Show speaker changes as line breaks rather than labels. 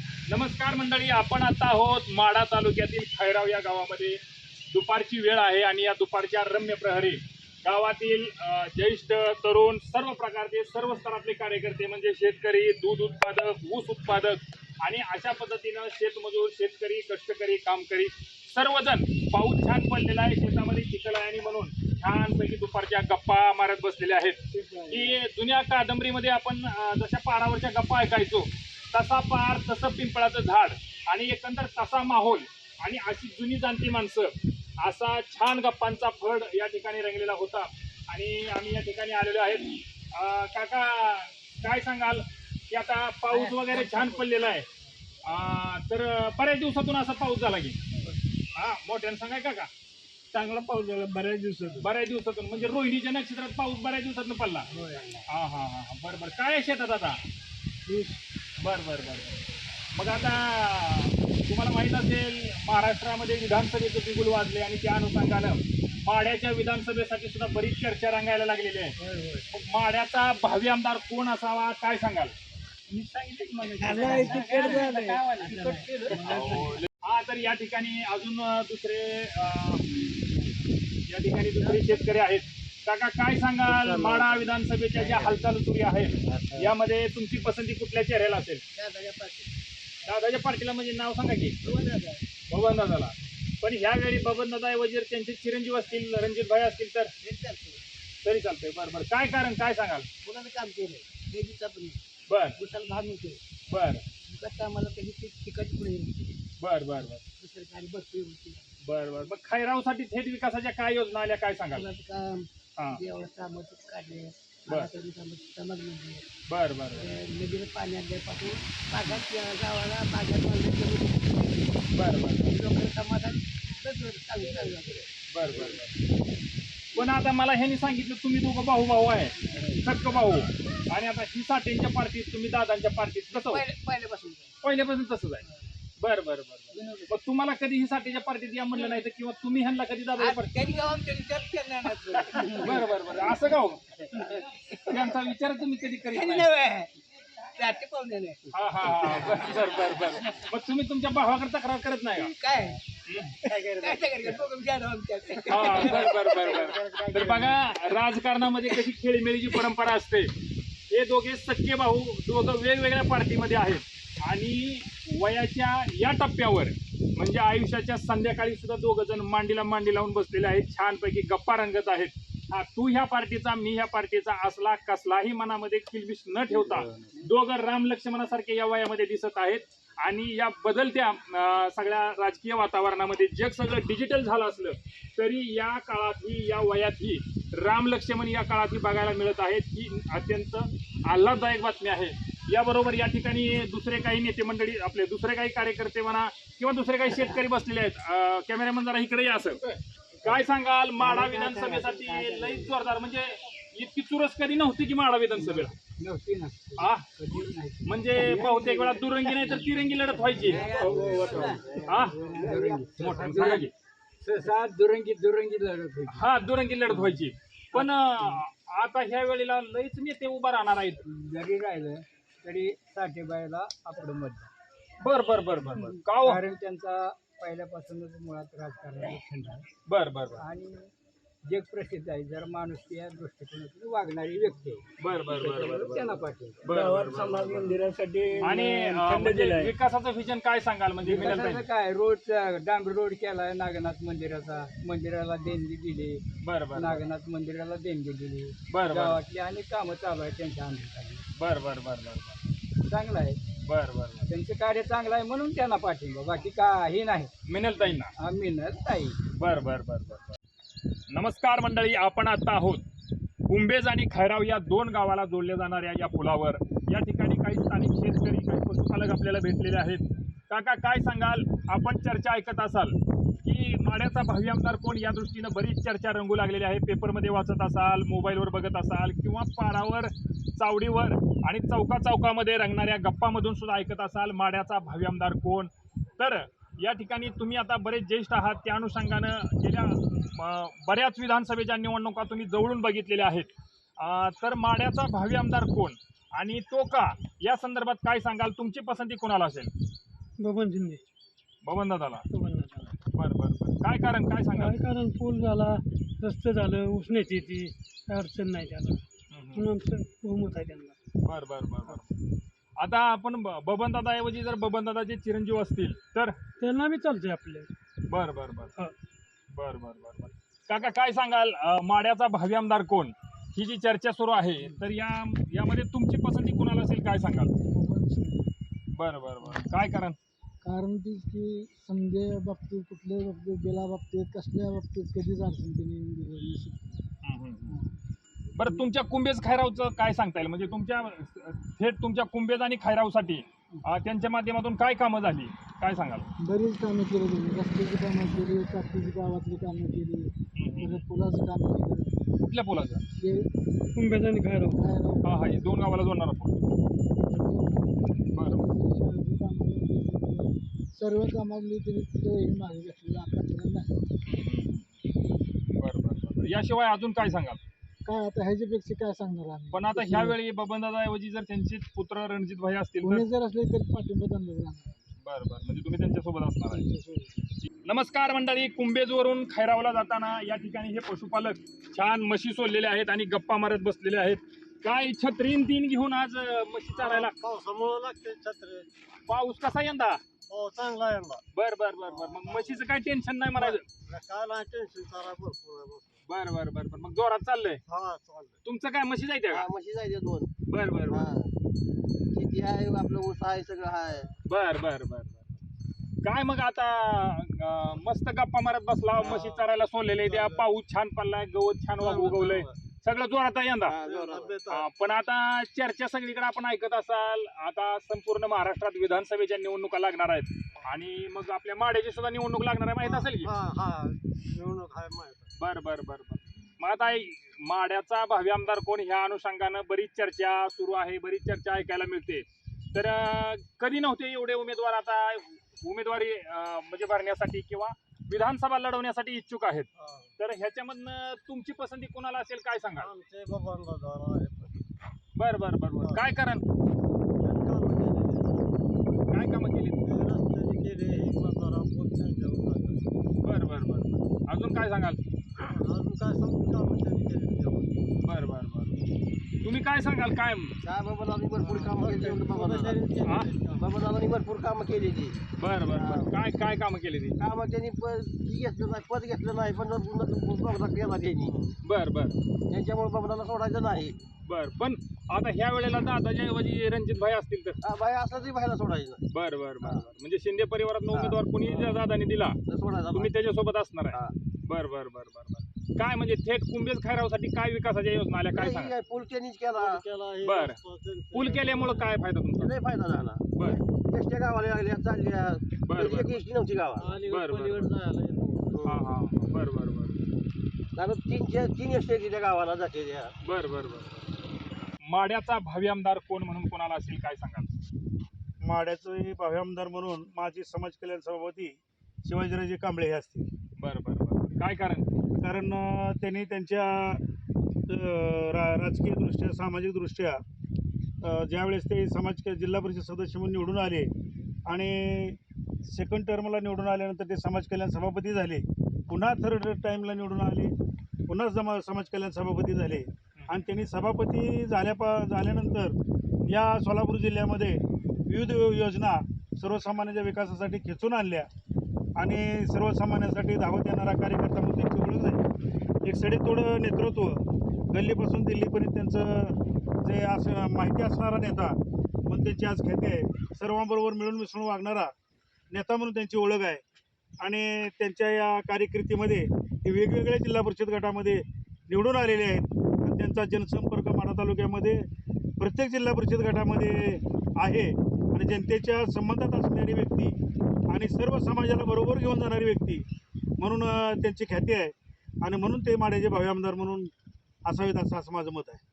नमस्कार मंडळी आपण आता आहोत माडा तालुक्यातील खैराव या गावामध्ये. दुपारची वेळ आहे आणि या दुपारच्या रम्य प्रहरी गावातील ज्येष्ठ तरुण सर्व प्रकारचे सर्व स्तरातले कार्यकर्ते म्हणजे शेतकरी दूध उत्पादक ऊस उत्पादक आणि अशा पद्धतीनं शेतमजूर शेतकरी कष्टकरी कामकरी सर्वजण पाऊस छान पडलेला आहे शेतामध्ये चिखल आहे आणि म्हणून छानपैकी दुपारच्या गप्पा मारत बसलेल्या आहेत. की जुन्या कादंबरीमध्ये आपण जशा पारावरच्या गप्पा ऐकायचो तसा पार तसं पिंपळाचं झाड आणि एकंदर तसा माहोल आणि अशी जुनी जाणती माणसं असा छान गप्पांचा फड या ठिकाणी रंगलेला होता. आणि आम्ही या ठिकाणी आलेलो आहेत. काका काय सांगाल? की आता पाऊस वगैरे छान पडलेला आहे. तर बऱ्याच दिवसातून असा पाऊस झाला की. हा मोठ्यानं सांगाय काका?
चांगला पाऊस झाला बऱ्याच दिवसात
बऱ्याच दिवसातून. म्हणजे रोहिणीच्या नक्षत्रात पाऊस बऱ्याच दिवसातून पडला. हा हा हा हा. बरं बरं. काय शेतात आता? बर बर बर. मग आता तुम्हाला माहीत असेल महाराष्ट्रामध्ये विधानसभेचं बिगुल वाजले आणि त्या अनुषंगानं माड्याच्या विधानसभेसाठी सुद्धा बरीच चर्चा रंगायला लागलेली आहे. मग माड्याचा भावी आमदार कोण असावा काय सांगाल?
मी सांगितलं
हा तर या ठिकाणी अजून दुसरे अं, या ठिकाणी दुसरे शेतकरी आहेत. काका काय सांगाल? माडा विधानसभेच्या ज्या हालचाली सुरू आहेत यामध्ये तुमची पसंती कुठल्या चेहऱ्याला असेल? दादाच्या पार्टीला. म्हणजे नाव सांगा की. बबन दादाला. पण ह्यावेळी बबन दादा वजीर त्यांचे चिरंजीव असतील रणजित भाई असतील तर? तरी चालतंय. बरं बरं. काय कारण? काय सांगाल?
मुलानं काम केलं
बर.
उसाला भाग मिळतो
बर.
कधी ते तिकट पुढे
बर बर बर.
दुसरं काही बसते होती.
बर बर. मग खैरावसाठी थेट विकासाच्या काय योजना आल्या? काय सांगाल?
काम?
हा.
काढले
बर.
समाज म्हणजे
बर बर बर.
नदीला पाणी आणल्यापासून बागात या गावाला बागात बांधण्याची
बर बर.
लोकांना समाधान चांगलं चांगलं
बर बर बर. पण आता मला ह्यांनी सांगितलं तुम्ही दोघं भाऊ भाऊ आहे. सक्क भाऊ. आणि आता ही साठेंच्या पार्टीत तुम्ही दादांच्या पार्टीत कसं?
पहिले पहिल्यापासून.
पहिल्यापासून तसंच आहे. बर बर बर मग तुम्हाला कधी ही साठेच्या पार्टीत या म्हणलं नाही तर किंवा तुम्ही ह्यांना कधी दादा
त्यांनी गावात त्यांनी
बरं बरं बरं. असं का हो? त्यांचा विचार तुम्ही कधी करीत
त्यांनी
नाही.
नव्हे. त्याचे पाहुणे नाही
हा हा हा. बर बर बर बर. मग तुम्ही तुमच्या भावाकडे तक्रार करत नाही का?
काय? काय करायचं दोघं विचार आमच्यात.
हा बर बर बर बर. तर बघा राजकारणामध्ये कशी खेळीमेळीची परंपरा असते. हे दोघे सख्खे भाऊ दोघं वेगवेगळ्या पार्टीमध्ये आहेत. आणि वयाच्या या टप्प्यावर म्हणजे आयुष्याच्या संध्याकाळी सुद्धा दोघं जण मांडीला मांडी लावून बसलेले आहेत छानपैकी गप्पा रंगत आहेत. हा तू ह्या पार्टीचा मी ह्या पार्टीचा असला कसलाही मनामध्ये किलबिश न ठेवता दोघं राम लक्ष्मणासारखे या वयामध्ये दिसत आहेत. आणि या बदलत्या सगळ्या राजकीय वातावरणामध्ये जग सगळं डिजिटल झालं असलं तरी या काळातही या वयातही राम लक्ष्मण या काळातही बघायला मिळत आहेत. ही अत्यंत आल्हाददायक बातमी आहे. याबरोबर या ठिकाणी दुसरे काही नेते मंडळी आपले दुसरे काही कार्यकर्ते म्हणा किंवा दुसरे काही शेतकरी बसलेले आहेत. कॅमेरामन जरा इकडे या असं काय सांगाल? माडा विधानसभेसाठी लई जोरदार म्हणजे इतकी चुरस कधी नव्हती की माडा विधानसभेला? म्हणजे बहुतेक वेळा दुरंगी नाही तर तिरंगी लढत व्हायची. मोठा दुरंगी
दुरंगी लढत होती
हा दुरंगी लढत व्हायची. पण आता ह्या वेळेला लईच नेते उभा राहणार आहेत.
जरी राहिलं तरी साठेबाईला आपलं मत
बर बर बर बर बर. का हो?
कारण त्यांचा पहिल्यापासूनच मुळात आहे.
बर बर बर.
आणि जग प्रसिद्ध आहे जर माणूस या दृष्टिकोनातून वागणारी व्यक्ती आहे
बर बर बर
त्यांना पाठवलं
बर, बर, बर.
समाज मंदिरासाठी
आणि अं, म्हणजे विकासाचं विजन काय सांगाल? म्हणजे
विकासाचं काय? रोड डांबरी रोड केलाय नागनाथ मंदिराचा. मंदिराला देणगी दिली.
बर बर
नागनाथ मंदिराला देणगी दिली.
बर बर.
गावातली अनेक कामं चालू आहेत त्यांच्या अंधाखाली
बर बर बर बर
चांगलं आहे.
बर बर बर.
त्यांचं कार्य चांगलं आहे म्हणून त्यांना पाठिंबा बाकी काही नाही.
मिनल ताईंना
आम्ही नाही
बर बर बर बर बर. नमस्कार मंडळी आपण आता आहोत कुंभेज आणि खैराव या दोन गावाला जोडल्या जाणाऱ्या या पुलावर. या ठिकाणी काही स्थानिक शेतकरी काही पशुपालक आपल्याला भेटलेले आहेत. काका काय सांगाल? आपण चर्चा ऐकत असाल. की माड्याचा भावी आमदार कोण? या दृष्टीनं बरीच चर्चा रंगू लागलेली आहे. पेपरमध्ये वाचत असाल मोबाईलवर बघत असाल किंवा पारावर चावडीवर आणि चौका चौकामध्ये रंगणाऱ्या गप्पामधून सुद्धा ऐकत असाल माड्याचा भावी आमदार कोण? तर या ठिकाणी तुम्ही आता बरेच ज्येष्ठ आहात. त्या अनुषंगानं गेल्या बऱ्याच विधानसभेच्या निवडणुका तुम्ही जवळून बघितलेल्या आहेत. तर माड्याचा भावी आमदार कोण? आणि तो का? या संदर्भात काय सांगाल? तुमची पसंती कोणाला असेल?
बबन शिंदे.
बबन दादाला. बरं बरं. काय कारण काय सांगाल?
काय कारण? पूल झाला रस्ते झालं उष्णते ती काय अडचण नाही त्याला. म्हणून आमचं बहुमत आहे त्यांना.
बर बर बर बर. आता आपण बबन दादा ऐवजी जर बबन दादाचे चिरंजीव असतील तर?
त्यांना बी चालतंय आपले.
बर बर बर.
हा.
बर बर बर बर. काका काय सांगाल? अं, माड्याचा भावी आमदार कोण? ही जी चर्चा सुरू आहे तर या यामध्ये तुमची पसंती कोणाला असेल काय सांगाल? बर बर बर. काय कारण?
कारण ती की समजे बाबतीत कुठल्याही बाबतीत बेला बाबतीत कसल्या बाबतीत कधीच अडचण त्यांनी नसेल.
बरं तुमच्या कुंभेज खैरावचं काय सांगता येईल? म्हणजे तुमच्या थेट तुमच्या कुंभेज आणि खैरावसाठी अं, त्यांच्या माध्यमातून काय कामं झाली? काय सांगाल?
बरीच कामं केली त्यांनी. रस्त्याची कामं केली टाकीची गावातली कामं केली परत पुलाचं काम केलं.
कुठल्या पुलाचं?
हे कुंभ्याचा आणि खायराव.
हा हा हे दोन गावाला जोडणारा पूल बरं.
सर्व कामातली तरी तिथे मागे घेतलेलं आतापर्यंत नाही
बरं बरं बरं. याशिवाय अजून काय सांगाल?
काय आता ह्याच्यापेक्षा काय सांगणार आम्ही?
पण आता ह्या वेळी बबनदादाऐवजी जर त्यांचे पुत्र रणजित भाई असतील तर
जर असले तरी पाठिंबा राहणार
बरं बरं. म्हणजे तुम्ही त्यांच्यासोबत असणार आहे. नमस्कार मंडळी. कुंभेजवरून खैरावला जाताना या ठिकाणी हे पशुपालक छान म्हशी सोडलेले आहेत आणि गप्पा मारत बसलेले आहेत. काय छत्रीन तीन घेऊन आज अं, म्हशी चारायला?
पावसामुळं लागते छत्र.
पाऊस कसा यंदा?
पाऊस चांगला आहे.
बर बर बर बर. मग म्हशीचं काय टेन्शन नाही म्हणायचं?
काय नाही टेन्शन चारा भरपूर आहे भरपूर.
बर बर बर बर. मग जोरात चाललंय.
हा चाललंय.
तुमचं काय म्हशी जायचं का?
म्हशी जायचे दोन.
बर बर
हा. शेती आहे आपलं ऊस आहे सगळं आहे.
बर बर बर बर. काय मग आता अं, मस्त गप्पा मारत बसला म्हशी चरायला सोडलेले द्या पाऊस छान पडलाय गवत छान वा- उगवलंय. सगळं जोरात आहे यंदा.
हा,
पण आता चर्चा सगळीकडे आपण ऐकत असाल आता संपूर्ण महाराष्ट्रात विधानसभेच्या निवडणुका लागणार आहेत. आणि मग आपल्या माड्याची सुद्धा निवडणूक लागणार आहे माहीत असेल की?
हा हा. निवडणूक आहे माहीत आहे.
बर बर बर बर. मग आता माड्याचा भावी आमदार कोण ह्या अनुषंगानं बरीच चर्चा सुरू आहे बरीच चर्चा ऐकायला मिळते. तर अं, कधी नव्हते एवढे उमेदवार आता? उमेदवारी अं, म्हणजे भरण्यासाठी किंवा विधानसभा लढवण्यासाठी इच्छुक आहेत. तर ह्याच्यामधनं तुमची पसंती कोणाला असेल काय सांगा
आमचे बाबांना दारा आहे.
बर बर बर बर. काय कारण? काय कामं केली
हे.
बर बर बर. अजून काय सांगाल?
अजून काय सांगू? कामं त्यांनी केली
बर बर बर. तुम्ही काय सांगाल? काय?
काय बाबादानी भरपूर कामं
हा?
बाबादादानी भरपूर कामं केलेली
बर बर बर. काय काय कामं केली ती?
कामं त्यांनी प- ही घेतलं नाही पद घेतलं नाही पण केला त्यांनी.
बर बर.
त्यांच्यामुळे बाबादाला सोडायचं नाही.
बर पण आता ह्या वेळेला दादाच्या ऐवजी रणजित भाई असतील तर?
हा, बाई असलं तरी बाहेर सोडायचं. नाही
बर बर बर बर. म्हणजे शिंदे परिवारात उमेदवार कोणी दादाने दिला
तर सोडायचं
तुम्ही. त्याच्यासोबत असणार
हा.
आहे बर बर बर बर बर. काय म्हणजे थेट कुंभेज खैरावसाठी काय विकासाच्या योजना आल्या काय
नाही,
सांगा?
काय पूल त्यांनीच केला.
केला
बर. पूल केल्यामुळं काय फायदा तुमचा?
लय फायदा झाला.
बर.
एसट्या गावाला लागल्या चालल्या.
बर, बर.
एक एसटी नव्हती गावात.
आणि
बर, बर. हा हा बर बर बर.
कारण तीन चार- तीन एसट्या गावाला जाते त्या.
बर बर बर. माड्याचा भावी आमदार कोण म्हणून कोणाला असेल काय सांगाल?
माड्याचे भावी आमदार म्हणून माजी समाज कल्याण सभापती शिवाजीराजे कांबळे हे असतील.
बर बर बर. काय कारण?
कारण त्यांनी त्यांच्या रा राजकीयदृष्ट्या सामाजिकदृष्ट्या ज्यावेळेस ते समाज जिल्हा परिषद सदस्य म्हणून निवडून आले आणि सेकंड टर्मला निवडून आल्यानंतर ते समाज कल्याण सभापती झाले. पुन्हा थर्ड टाईमला निवडून आले. पुन्हा समा समाज कल्याण सभापती झाले. आणि त्यांनी सभापती झाल्या पा झाल्यानंतर या सोलापूर जिल्ह्यामध्ये विविध योजना सर्वसामान्यांच्या विकासासाठी खेचून आणल्या. आणि सर्वसामान्यांसाठी धावत येणारा कार्यकर्ता म्हणून त्यांची ओळख झाली. एक सडेतोड नेतृत्व गल्लीपासून दिल्लीपर्यंत त्यांचं जे असं माहिती असणारा नेता म्हणून त्यांची आज ख्याती आहे. सर्वांबरोबर मिळून मिसळून वागणारा नेता म्हणून त्यांची ओळख आहे. आणि त्यांच्या या कार्यकिर्दीमध्ये ते वेगवेगळ्या जिल्हा परिषद गटामध्ये निवडून आलेले आहेत. आणि त्यांचा जनसंपर्क माढा तालुक्यामध्ये प्रत्येक जिल्हा परिषद गटामध्ये आहे. आणि जनतेच्या संबंधात असणारी व्यक्ती आणि सर्व समाजाला बरोबर घेऊन जाणारी व्यक्ती म्हणून त्यांची ख्याती आहे. आणि म्हणून ते माड्याचे भावी आमदार म्हणून असावेत असं असं माझं मत आहे.